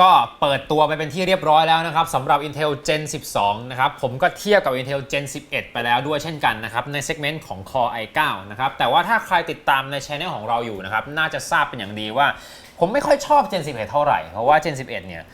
ก็เปิดตัวไปเป็นที่เรียบร้อยแล้วนะครับสำหรับ Intel Gen 12 นะครับ ผมก็เทียบกับ Intel Gen 11 ไปแล้วด้วยเช่นกันนะครับ ในเซกเมนต์ของ Core i9 นะครับ แต่ว่าถ้าใครติดตามในช anel ของเราอยู่นะครับ น่าจะทราบเป็นอย่างดีว่า ผมไม่ค่อยชอบ Gen 11 เท่าไหร่ เพราะว่า Gen 11 เนี่ย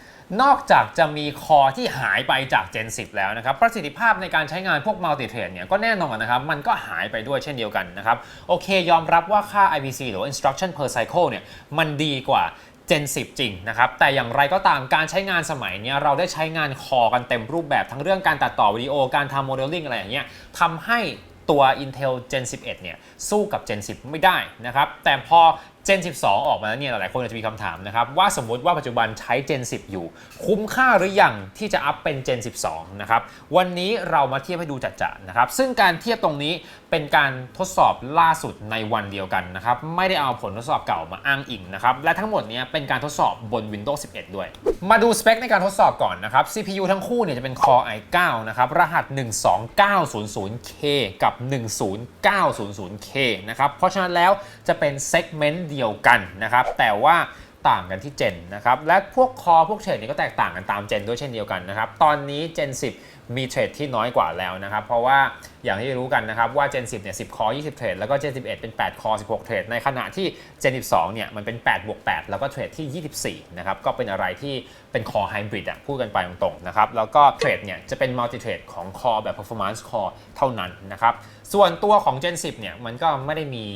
นอกจากจะมีคอที่หายไปจาก Gen 10 แล้วนะครับ ประสิทธิภาพในการใช้งานพวก multi thread เนี่ยก็แน่นอนนะครับ มันก็หายไปด้วยเช่นเดียวกันนะครับ โอเค ยอมรับว่าค่า IPC หรือ instruction per cycle เนี่ยมันดีกว่า Gen 10 จริงนะครับ แต่อย่างไรก็ตามการใช้งานสมัยนี้เราได้ใช้งานคอกันเต็มรูปแบบทั้งเรื่องการตัดต่อวิดีโอการทำโมเดลลิ่งอะไรอย่างเงี้ยทำให้ตัว Intel Gen 11 เนี่ยสู้กับ Gen 10 ไม่ได้นะครับ แต่พอ Gen 12 ออกมาแล้วเนี่ยหลายคนอาจจะมีคำถามนะครับ ว่าสมมุติว่าปัจจุบันใช้ Gen 10 อยู่ คุ้มค่าหรือยังที่จะอัพเป็น Gen 12 นะครับ วันนี้เรามาเทียบให้ดูจัดๆนะครับ ซึ่งการเทียบตรงนี้เป็นการทดสอบล่าสุดในวันเดียวกันนะครับ ไม่ได้เอาผลทดสอบเก่ามาอ้างอิงนะครับ และทั้งหมดนี้เป็นการทดสอบบน Windows 11 ด้วย มาดูสเปคในการทดสอบก่อนนะครับ CPU ทั้งคู่เนี่ยจะเป็น Core i9 นะครับรหัส 12900K กับ 10900K นะครับเพราะฉะนั้นแล้วจะเป็นเซกเดียวกันนะครับ แต่ว่าต่างกันที่เจนนะครับ และพวกคอพวกเฉดนี่ก็แตกต่างกันตามเจนด้วยเช่นเดียวกันนะครับ ตอนนี้เจน 10 มีเทรดที่น้อยกว่าแล้วนะครับ เพราะว่าอย่างที่รู้กันนะครับว่า Gen 10เนี่ย10 คอ 20 เทรด แล้วก็ Gen 11 เป็น 8 คอ 16 เทรด ในขณะที่ Gen 12 เนี่ยมันเป็น 8 บวก 8 แล้วก็เทรดที่ 24 นะครับ ก็เป็นอะไรที่เป็นคอไฮบริดอะพูดกันไปตรงๆนะครับ แล้วก็เทรดเนี่ยจะเป็นมัลติเทรดของคอแบบ performance core เท่านั้นนะครับ ส่วนตัวของ Gen 10 เนี่ยมันก็ไม่ได้มี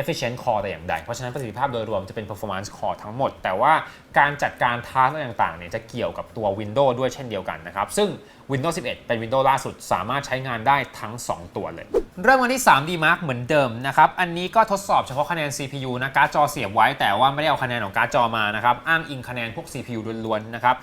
efficient core แต่อย่างใด เพราะฉะนั้นประสิทธิภาพโดยรวมจะเป็น performance core ทั้งหมด แต่ว่าการจัดการทาร์กต่างๆเนี่ยจะเกี่ยวกับตัว Windows ด้วยเช่นเดียวกันนะครับ ซึ่ง Windows 11เป็น Windows ล่าสุดสามารถใช้งานได้ทั้ง 2 ตัวเลย เริ่มกันที่ 3D Mark เหมือนเดิมนะครับ อันนี้ก็ทดสอบเฉพาะคะแนน CPU นะการ์ดจอเสียบไว้แต่ว่าไม่ได้เอาคะแนนของการ์ดจอมานะครับ อ้างอิงคะแนนพวก CPU ล้วนๆนะครับ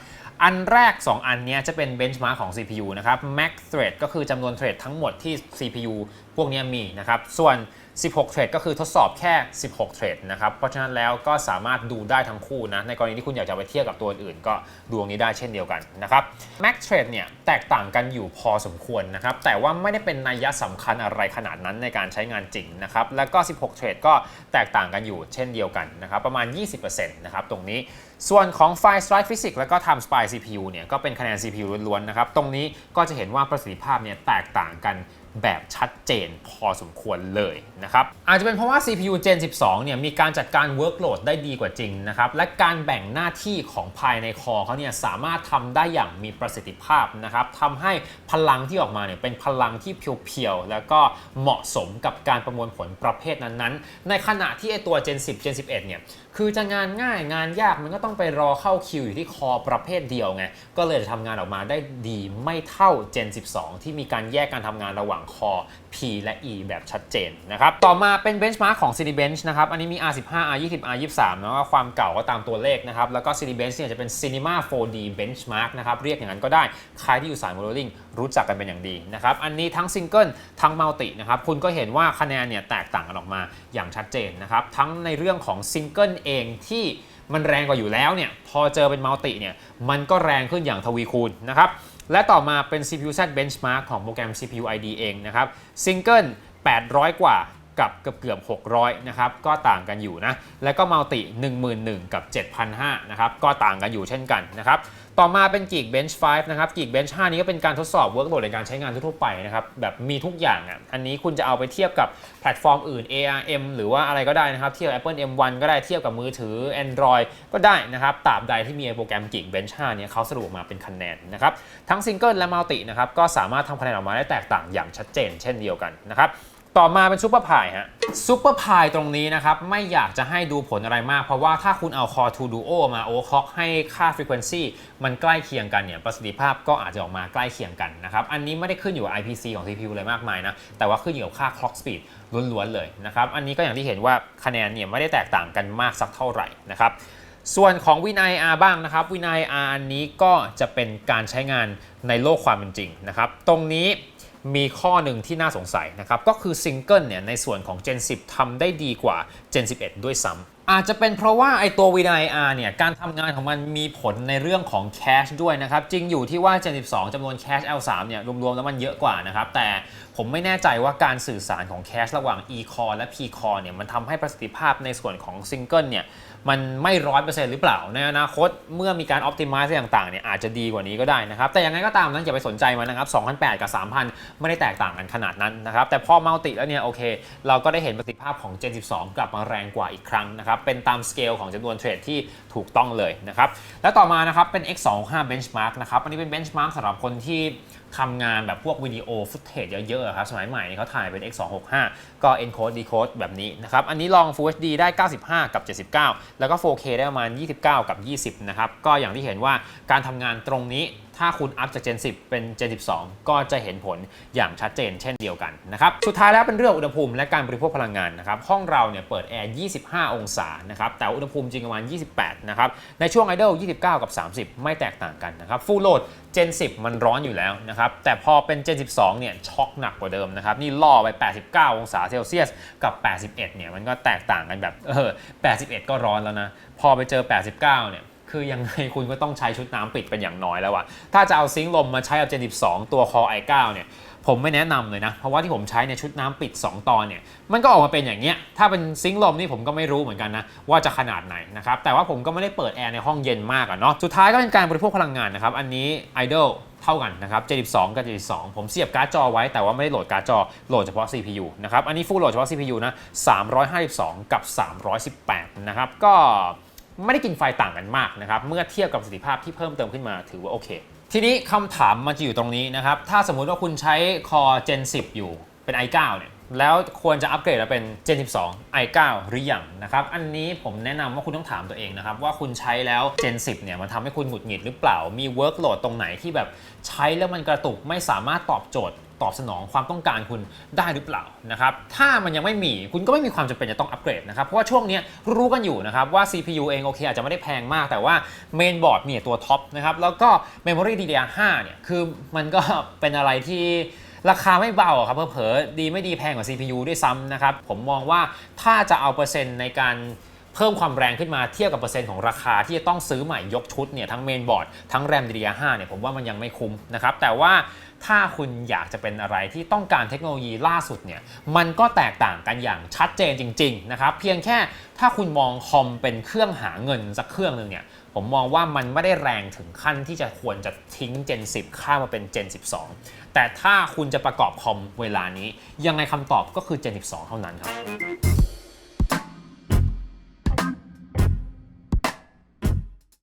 อันแรก 2 อันนี้จะเป็นเบนช์แมสของ CPU นะครับ max thread ก็คือจำนวนเทรดทั้งหมดที่ CPU พวกนี้มีนะครับส่วน 16 เทรดก็คือทดสอบแค่ 16 เทรดนะครับ เพราะฉะนั้นแล้วก็สามารถดูได้ทั้งคู่นะ ในกรณีที่คุณอยากจะไปเทียบกับตัวอื่นก็ดูตรงนี้ได้เช่นเดียวกันนะครับ Max Trade เนี่ยแตกต่างกันอยู่พอสมควรนะครับ แต่ว่าไม่ได้เป็นนัยสำคัญอะไรขนาดนั้นในการใช้งานจริงนะครับ แล้วก็ 16 เทรดก็แตกต่างกันอยู่เช่นเดียวกันนะครับ ประมาณ 20%นะครับตรงนี้ ส่วนของไฟล์ Strike Physics แล้วก็ Time Spy CPU เนี่ยก็เป็นคะแนน CPU ล้วนๆนะครับ ตรงนี้ก็จะเห็นว่าประสิทธิภาพเนี่ยแตกต่างกัน แบบชัดเจนพอสมควรเลยนะครับอาจจะเป็นเพราะว่า CPU Gen 12 เนี่ยมีการจัดการ workload ได้ดีกว่าจริงนะครับและการแบ่งหน้าที่ของภายในคอเขาเนี่ยสามารถทำได้อย่างมีประสิทธิภาพนะครับทำให้พลังที่ออกมาเนี่ยเป็นพลังที่เพียวๆ แล้วก็เหมาะสมกับการประมวลผลประเภทนั้นๆ ในขณะที่ไอตัว Gen 10 Gen 11 เนี่ยคือจะงานง่ายงานยากมันก็ต้องไปรอเข้าคิวอยู่ที่คอประเภทเดียวไงก็เลยจะทำงานออกมาได้ดีไม่เท่า Gen 12 ที่มีการแยกการทำงานระหว่างคอ P และ E แบบชัดเจนนะครับ ต่อมาเป็น Benchmark ของ Cinebench นะครับ อันนี้มี R15 R20 R23 นะว่าความเก่าก็ตามตัวเลขนะครับ แล้วก็ Cinebench เนี่ยจะเป็น Cinema 4D Benchmark นะครับ เรียกอย่างนั้นก็ได้ ใครที่อยู่สาย modeling รู้จักกันเป็นอย่างดีนะครับ อันนี้ทั้งซิงเกิลทั้งมัลตินะครับ คุณก็เห็นว่าคะแนนเนี่ยแตกต่างกันออกมาอย่างชัดเจนนะครับ ทั้งในเรื่องของซิงเกิลเองที่มันแรงกว่าอยู่แล้วเนี่ย พอเจอเป็นมัลติเนี่ย มันก็แรงขึ้นอย่างทวีคูณนะครับ และต่อมาเป็น CPU Z Benchmark ของโปรแกรม CPU ID เองนะครับซิงเกิล800 กว่า กับเกือบเกือบ600นะครับก็ต่างกันอยู่นะแล้วก็มัลติ11,000กับ 7,500นะครับก็ต่างกันอยู่เช่นกันนะครับต่อมาเป็น Geek Bench 5นะครับ Geek Bench 5นี้ก็เป็นการทดสอบ workload ในการใช้งานทั่วไปนะครับแบบมีทุกอย่างอะอันนี้คุณจะเอาไปเทียบกับแพลตฟอร์มอื่น ARM หรือว่าอะไรก็ได้นะครับเทียบ Apple M1 ก็ได้เทียบกับมือถือ Android ก็ได้นะครับตราบใดที่มีโปรแกรม Geek Bench 5เนี่ยเขาสรุปมาเป็นคะแนนนะครับทั้งซิงเกิลและมัลตินะครับก็สามารถทำคะแนนออกมาได้แตกต่างอย่างชัดเจน เช่นเดียวกันนะครับ ต่อมาเป็นซูเปอร์พายฮะซูเปอร์พายตรงนี้นะครับ ไม่อยากจะให้ดูผลอะไรมาก เพราะว่าถ้าคุณเอา Core 2 Duo มา overclock ให้ค่า frequency มันใกล้เคียงกันเนี่ย ประสิทธิภาพก็อาจจะออกมาใกล้เคียงกันนะครับ อันนี้ไม่ได้ขึ้นอยู่กับ IPC ของ CPU เลยมากมายนะ แต่ว่าขึ้นอยู่กับค่า clock speed ล้วนๆเลยนะครับ อันนี้ก็อย่างที่เห็นว่าคะแนนเนี่ยไม่ได้แตกต่างกันมากสักเท่าไหร่นะครับส่วนของ WinIR บ้างนะครับ WinIR อันนี้ก็จะเป็นการใช้งานในโลกความเป็นจริงนะครับ ตรงนี้ มีข้อหนึ่งที่น่าสงสัยนะครับ ก็คือซิงเกิลเนี่ยในส่วนของ Gen 10ทำได้ดีกว่า Gen 11 ด้วยซ้ำอาจจะเป็นเพราะว่าไอตัว VNIR เนี่ยการทำงานของมันมีผลในเรื่องของแคชด้วยนะครับ จริงอยู่ที่ว่า Gen 12จำนวนแคช L3 เนี่ยรวมๆแล้วมันเยอะกว่านะครับ แต่ผมไม่แน่ใจว่าการสื่อสารของแคชระหว่าง E-Core และ P-Core เนี่ยมันทำให้ประสิทธิภาพในส่วนของซิงเกิลเนี่ยมันไม่ร้อยเปอร์เซ็นต์หรือเปล่า ในอนาคตเมื่อมีการ optimize ต่างๆเนี่ยอาจจะดีกว่านี้ก็ได้นะครับ แต่ยังไงก็ตามนั้นอย่าไปสนใจมันนะครับ2,008 กับ 3,000 ไม่ได้แตกต่างกันขนาดนั้นนะครับ แต่พอมัลติแล้วเนี่ยโอเค เราก็ได้เห็นประสิทธิภาพของ Gen 12 กลับมาแรงกว่าอีกครั้งนะครับ เป็นตามสเกลของจำนวนเทรดที่ถูกต้องเลยนะครับ และต่อมานะครับเป็น X25 benchmark นะครับ อันนี้เป็น benchmark สำหรับคนที่ทำงานแบบพวกวิดีโอฟุตเทจเยอะๆครับ สมัยใหม่นี่เขาถ่ายเป็น X265 ก็ encode decode แบบนี้นะครับ อันนี้ลอง Full HD ได้ 95 กับ 79 แล้วก็ 4K ได้ประมาณ 29 กับ 20 นะครับ ก็อย่างที่เห็นว่าการทำงานตรงนี้ ถ้าคุณอัพจาก Gen 10 เป็น Gen 12 ก็จะเห็นผลอย่างชัดเจนเช่นเดียวกันนะครับ สุดท้ายแล้วเป็นเรื่องอุณหภูมิและการบริโภคพลังงานนะครับ ห้องเราเนี่ยเปิดแอร์ 25 องศานะครับ แต่อุณหภูมิจริงประมาณ 28 นะครับ ในช่วง idle 29 กับ 30 ไม่แตกต่างกันนะครับ full load Gen 10 มันร้อนอยู่แล้วนะครับ แต่พอเป็น Gen 12 เนี่ยช็อกหนักกว่าเดิมนะครับ นี่ล่อไป 89 องศาเซลเซียสกับ 81 เนี่ยมันก็แตกต่างกันแบบเออ81 ก็ร้อนแล้วนะ พอไปเจอ 89 เนี่ย คือยังไงคุณก็ต้องใช้ชุดน้ำปิดเป็นอย่างน้อยแล้วอะถ้าจะเอาซิงค์ลมมาใช้กับ Gen 12 ตัว Core i9 เนี่ยผมไม่แนะนำเลยนะ เพราะว่าที่ผมใช้ในชุดน้ำปิด 2 ตอนเนี่ย มันก็ออกมาเป็นอย่างเงี้ย ถ้าเป็นซิงค์ลมนี่ผมก็ไม่รู้เหมือนกันนะ ว่าจะขนาดไหนนะครับ แต่ว่าผมก็ไม่ได้เปิดแอร์ในห้องเย็นมากอะเนาะ สุดท้ายก็เป็นการบริโภคพลังงานนะครับ อันนี้ Idle เท่ากันนะครับ J12 กับ J12 ผมเสียบการ์ดจอไว้แต่ว่าไม่ได้โหลดการ์ดจอ โหลดเฉพาะ CPU นะครับ อันนี้ฟูลโหลดเฉพาะ CPU นะ 352 กับ 318 นะครับ ก็ ไม่ได้กินไฟต่างกันมากนะครับ เมื่อเทียบกับประสิทธิภาพที่เพิ่มเติมขึ้นมาถือว่าโอเค ทีนี้คำถามมันจะอยู่ตรงนี้นะครับ ถ้าสมมุติว่าคุณใช้ Core Gen 10 อยู่เป็น i9 เนี่ยแล้วควรจะอัปเกรดมาเป็น Gen 12 i9 หรือยังนะครับ อันนี้ผมแนะนำว่าคุณต้องถามตัวเองนะครับ ว่าคุณใช้แล้ว Gen 10 เนี่ยมันทำให้คุณหงุดหงิดหรือเปล่ามี workload ตรงไหนที่แบบใช้แล้วมันกระตุกไม่สามารถตอบโจทย์ ตอบสนองความต้องการคุณได้หรือเปล่านะครับถ้ามันยังไม่มีคุณก็ไม่มีความจำเป็นจะต้องอัปเกรดนะครับเพราะว่าช่วงนี้รู้กันอยู่นะครับว่า CPU เองโอเคอาจจะไม่ได้แพงมาก แต่ว่าเมนบอร์ดมีตัวท็อปนะครับแล้วก็ Memory DDR5 เนี่ยคือมันก็เป็นอะไรที่ราคาไม่เบาครับเผลอๆดีไม่ดีแพงกว่า CPU ด้วยซ้ำนะครับผมมองว่าถ้าจะเอาเปอร์เซ็นต์ในการ เพิ่มความแรงขึ้นมาเทียบกับเปอร์เซ็นต์ของราคาที่จะต้องซื้อใหม่ยกชุดเนี่ยทั้งเมนบอร์ดทั้งแรม DDR5 เนี่ยผมว่ามันยังไม่คุ้มนะครับแต่ว่าถ้าคุณอยากจะเป็นอะไรที่ต้องการเทคโนโลยีล่าสุดเนี่ยมันก็แตกต่างกันอย่างชัดเจนจริงๆนะครับเพียงแค่ถ้าคุณมองคอมเป็นเครื่องหาเงินสักเครื่องหนึ่งเนี่ยผมมองว่ามันไม่ได้แรงถึงขั้นที่จะควรจะทิ้ง Gen 10 ข้ามมาเป็น Gen 12 แต่ถ้าคุณจะประกอบคอมเวลานี้ ยังไงคำตอบก็คือ Gen 12 เท่านั้นครับ